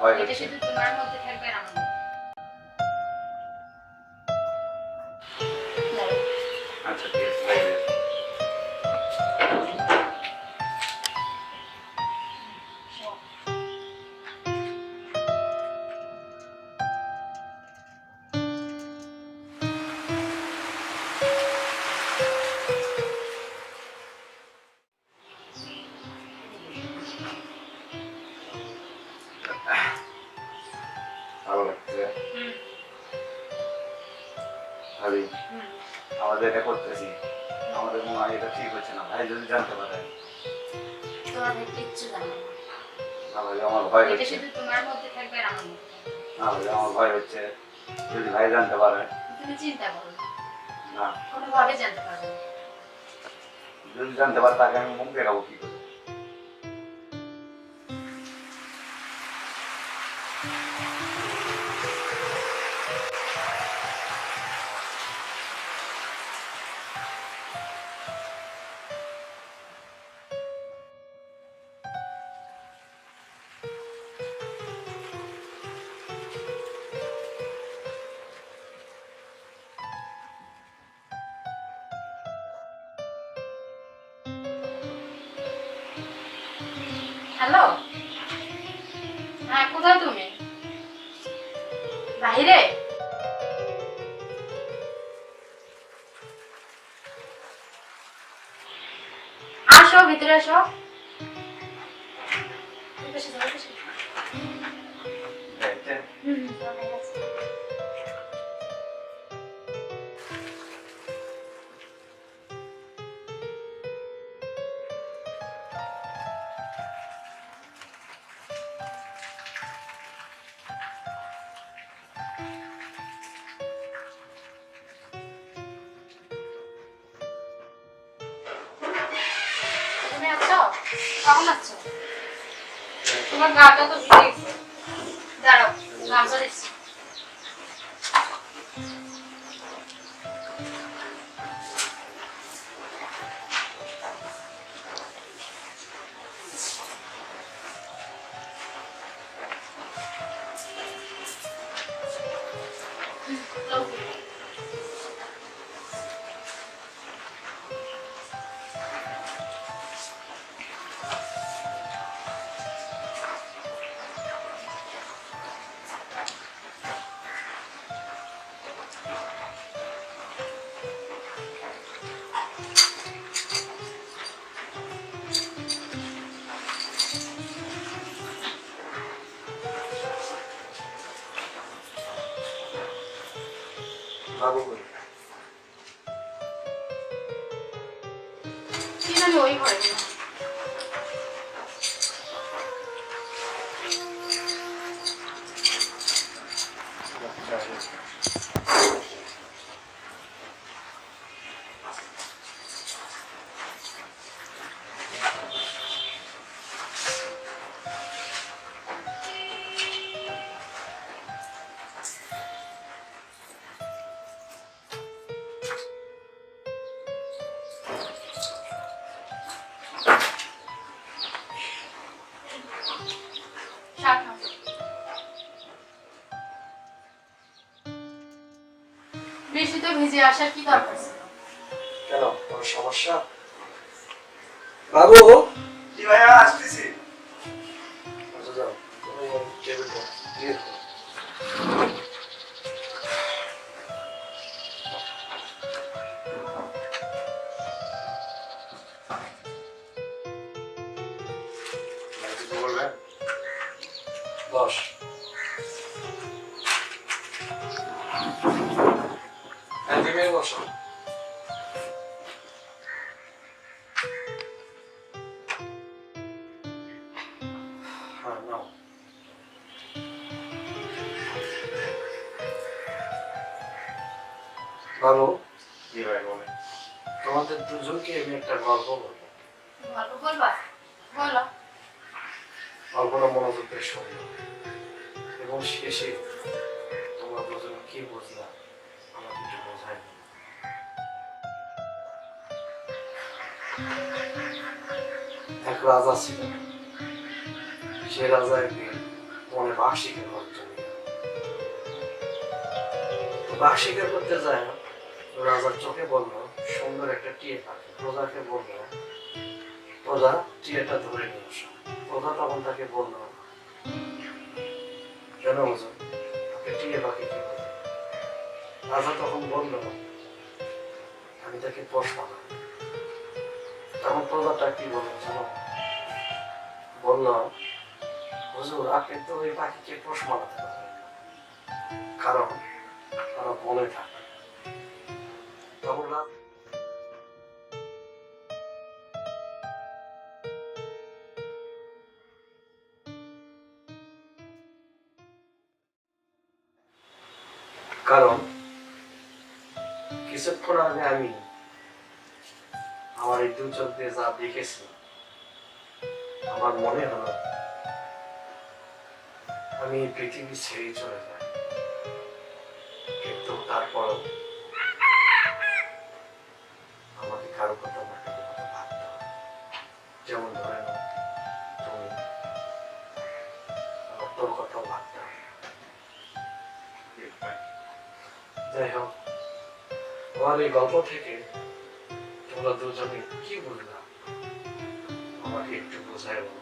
ভয় হচ্ছে। ভালো লাগছে ভাবি আমাদের এটা করতেছি আমাদের মনে হয় এটা ঠিক হচ্ছে না। ভাই যদি জানতে পারে তোমার ভাই কিচ্ছু জানে না। না ভাই আমার ভয় এটা হচ্ছে। শুধু তোমার মধ্যে থাকবে আর আমার মধ্যে। না ভাই আমার ভয় হচ্ছে। যদি ভাই জানতে পারে। তুমি চিন্তা করো না। না। কোনোভাবে জানতে পারবে না। যদি জানতে পারে তাকে আমি মুখ দেখাবো কি করে? হ্যালো? হ্যাঁ কোথায় তুমি? বাহিরে আসো ভিতরে আসো। হুম, তোমার গাটা তো ভিজে গেছে দাঁড়াও গামছা দিচ্ছি বাবু কই কি জানি ওই ঘরে মনে হয়। শাক বৃষ্টিতে ভিজে আসার কি দরকার ছিল? কেন? কোনো সমস্যা? বাবু! জি ভাইয়া আসতেছি। আচ্ছা যাও। তুমি টেবিলটা ক্লিয়ার তুমি বসো। হ্যাঁ নাও। বাবু জি ভাই বলেন। তোমাদের দুজনকে আমি একটা গল্প বলব। গল্প বলবা? বলো। গল্পটা মনোযোগ দিয়ে এবং শেষে তোমরা দুজন কি বুঝলা এক রাজা ছিল সে রাজা একদিন বনে বাঘ শিকার করার জন্য গেল। তো বাঘ শিকার করতে যায় রাজার চোখে বলল সুন্দর একটা টিয়ে পাখি প্রজাকে বলল, প্রজা, টিয়েটা ধরে নিয়ে আসো। প্রজা তখন তাকে বলল কেন টিয়ে পাখি কি রাজা তখন বলল আমি তাকে পোষ তখন প্রজাটা কি বলল জানো? বলল হুজুর, আপনি তো ওই পাখিকে পোষ মানাতে পারবেন কারণ তারা বনে থাকে। তখন কারণ কিছুক্ষণ আগে আমি আমার এই দু চোখ দিয়ে যা দেখেছি, আমার মনে হলো আমি পৃথিবী ছেড়ে চলে যাই। কিন্তু তারপরও এই গল্প থেকে তোমরা দুজনে কি বুঝলাম আমাকে একটু বোঝায়। বলো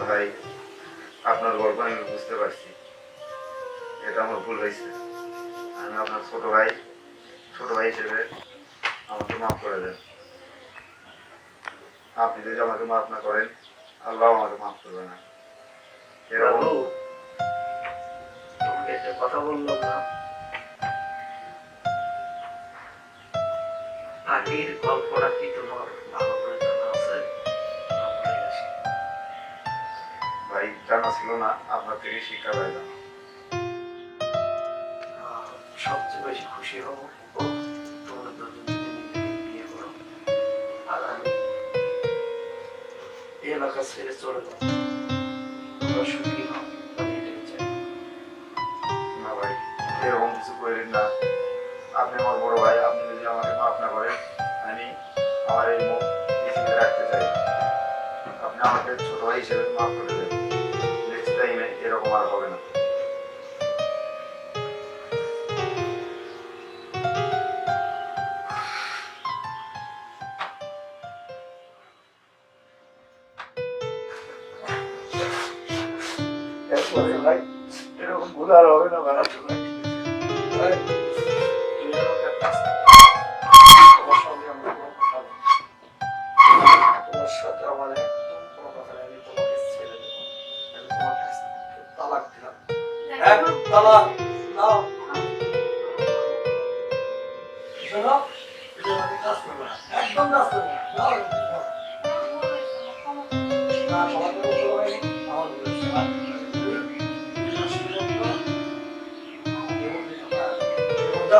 ভাই, আপনার গল্প আমি বুঝতে পারছি। এটা আমার ভুল হয়েছে। আমি আপনার ছোট ভাই ছোট ভাই হিসেবে আমাকে মাফ করে দেন। আপনি যদি আমাকে মাফ না করেন আল্লাহ আমাকে মাফ করবে না। এরকম কথা বললাম না? আগের গল্পটা কি তোমার ভালো করে জানা আছে? ভাই জানা ছিল না আপনার থেকে শিক্ষা পাইলাম। সবচেয়ে বেশি খুশি হব। এলাকা ছেড়ে চলে যাও তোমরা সুখী আমি না ভাই এরকম কিছু করেন না আপনি আমার বড় ভাই আপনি যদি আমাকে মাফ করেন আমি আমার এই মুখ রাখতে চাই আপনি আমাকে ছোট ভাই হিসেবে মাফ করে দেন এরপরে ভাই এরকম ভুল আর হবে না ভাই, করো। তোমার সাথে আমার একদম কোনো কথা নেই। আমি তোমাকে ছেড়ে দেবো। আমি তোমার কাছ তালাক দিলাম। এক তালাক দাও। শোনো। একদম। দাও,